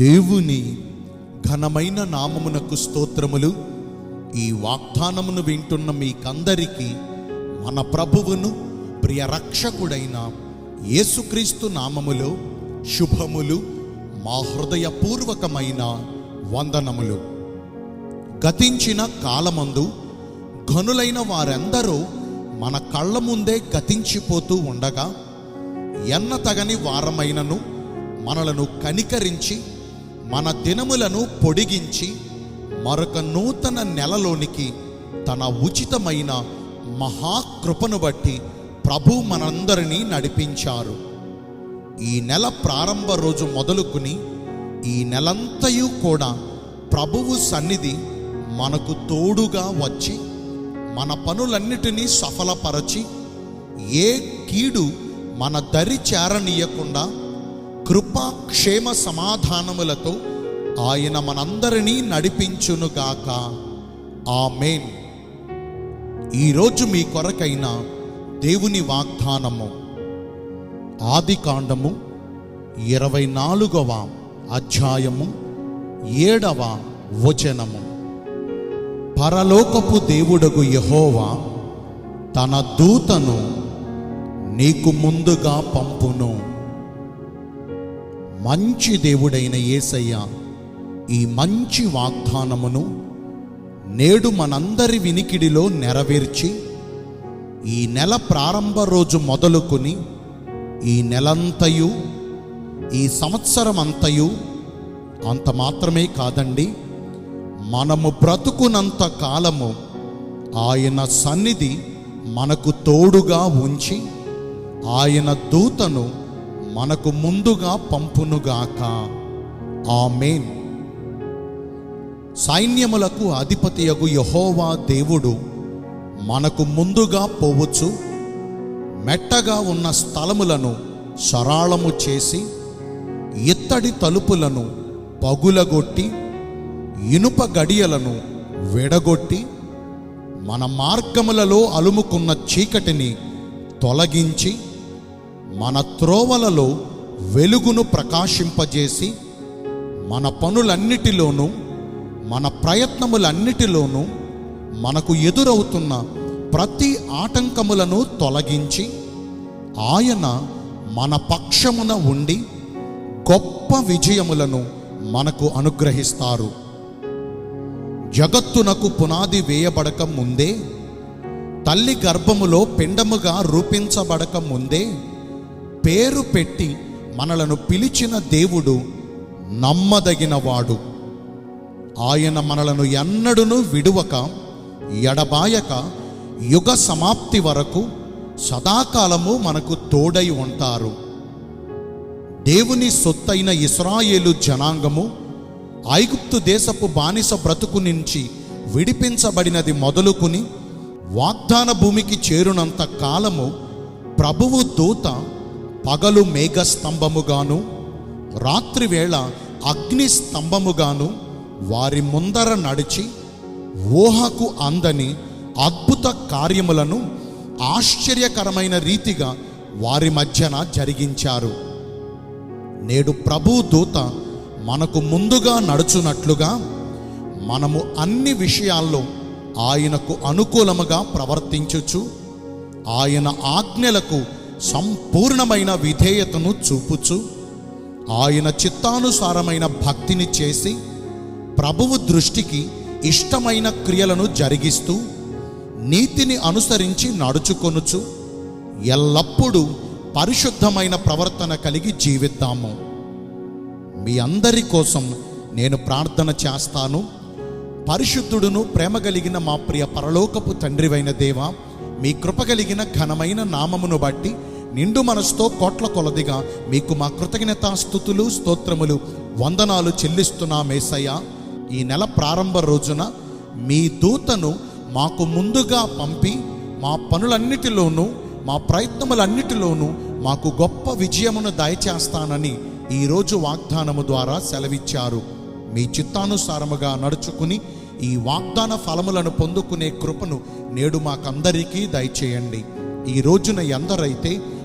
దేవుని ఘనమైన నామమునకు స్తోత్రములు. ఈ వాగ్దానమును వింటున్న మీకందరికీ మన ప్రభువును ప్రియ రక్షకుడైన యేసుక్రీస్తు నామములో శుభములు మా హృదయపూర్వకమైన వందనములు. గతించిన కాలమందు ఘనులైన వారందరూ మన కళ్ళ ముందే గతించిపోతూ ఉండగా ఎన్న తగని వారమైనను మనలను కనికరించి మన దినములను పొడిగించి మరొక నూతన నెలలోనికి తన ఉచితమైన మహాకృపను బట్టి ప్రభు మనందరినీ నడిపించారు. ఈ నెల ప్రారంభ రోజు మొదలుకుని ఈ నెలంతయు కూడా ప్రభువు సన్నిధి మనకు తోడుగా వచ్చి మన పనులన్నిటినీ సఫలపరచి ఏ కీడు మన దరి చేరనీయకుండా కృపా క్షేమ సమాధానములతో ఆయన మనందరినీ నడిపించునుగాక ఆమెన్. ఈరోజు మీ కొరకైన దేవుని వాగ్దానము. ఆది కాండము ఇరవై నాలుగవ అధ్యాయము ఏడవ వచనము. పరలోకపు దేవుడగు యహోవా తన దూతను నీకు ముందుగా పంపును. మంచి దేవుడైన యేసయ్య ఈ మంచి వాగ్దానమును నేడు మనందరి వినికిడిలో నెరవేర్చి ఈ నెల ప్రారంభ రోజు మొదలుకొని ఈ నెలంతయు ఈ సంవత్సరం అంతయు అంత మాత్రమే కాదండి మనము బ్రతుకునంత కాలము ఆయన సన్నిధి మనకు తోడుగా ఉంచి ఆయన దూతను మనకు ముందుగా పంపునుగాక. ఆమెన్. సైన్యములకు అధిపతియగు యహోవా దేవుడు మనకు ముందుగా పోవచ్చు మెట్టగా ఉన్న స్థలములను సరాళము చేసి ఇత్తడి తలుపులను పగులగొట్టి ఇనుప గడియలను విడగొట్టి మన మార్గములలో అలుముకున్న చీకటిని తొలగించి మన త్రోవలలో వెలుగును ప్రకాశింపజేసి మన పనులన్నిటిలోనూ మన ప్రయత్నములన్నిటిలోనూ మనకు ఎదురవుతున్న ప్రతి ఆటంకములను తొలగించి ఆయన మన పక్షమున ఉండి గొప్ప విజయములను మనకు అనుగ్రహిస్తారు. జగత్తునకు పునాది వేయబడక ముందే తల్లి గర్భములో పిండముగా రూపించబడక ముందే పేరు పెట్టి మనలను పిలిచిన దేవుడు నమ్మదగినవాడు. ఆయన మనలను ఎన్నడును విడువక ఎడబాయక యుగ సమాప్తి వరకు సదాకాలము మనకు తోడై ఉంటారు. దేవుని సొత్తైన ఇస్రాయేలు జనాంగము ఐగుప్తు దేశపు బానిస బ్రతుకు నుంచి విడిపించబడినది మొదలుకుని వాగ్దాన భూమికి చేరునంత కాలము ప్రభువు దూత పగలు మేఘ స్తంభముగాను రాత్రివేళ అగ్ని స్తంభముగాను వారి ముందర నడిచి ఊహకు అందని అద్భుత కార్యములను ఆశ్చర్యకరమైన రీతిగా వారి మధ్యన జరిగించారు. నేడు ప్రభు దూత మనకు ముందుగా నడుచునట్లుగా మనము అన్ని విషయాల్లో ఆయనకు అనుకూలముగా ప్రవర్తించుచు ఆయన ఆజ్ఞలకు సంపూర్ణమైన విధేయతను చూపుచు ఆయన చిత్తానుసారమైన భక్తిని చేసి ప్రభువు దృష్టికి ఇష్టమైన క్రియలను జరిగిస్తూ నీతిని అనుసరించి నడుచుకొనుచు ఎల్లప్పుడూ పరిశుద్ధమైన ప్రవర్తన కలిగి జీవిద్దాము. మీ అందరి కోసం నేను ప్రార్థన చేస్తాను. పరిశుద్ధుడును ప్రేమ కలిగిన మా ప్రియ పరలోకపు తండ్రివైన దేవ మీ కృప కలిగిన ఘనమైన నామమును బట్టి నిండు మనసుతో కోట్ల కొలదిగా మీకు మా కృతజ్ఞత స్థుతులు స్తోత్రములు వందనాలు చెల్లిస్తున్నా మేసయ్య ఈ నెల ప్రారంభ రోజున మీ దూతను మాకు ముందుగా పంపి మా పనులన్నిటిలోనూ మా ప్రయత్నములన్నిటిలోనూ మాకు గొప్ప విజయమును దయచేస్తానని ఈరోజు వాగ్దానము ద్వారా సెలవిచ్చారు. మీ చిత్తానుసారముగా నడుచుకుని ఈ వాగ్దాన ఫలములను పొందుకునే కృపను నేడు మాకందరికీ దయచేయండి. ఈ రోజున ఎందరైతే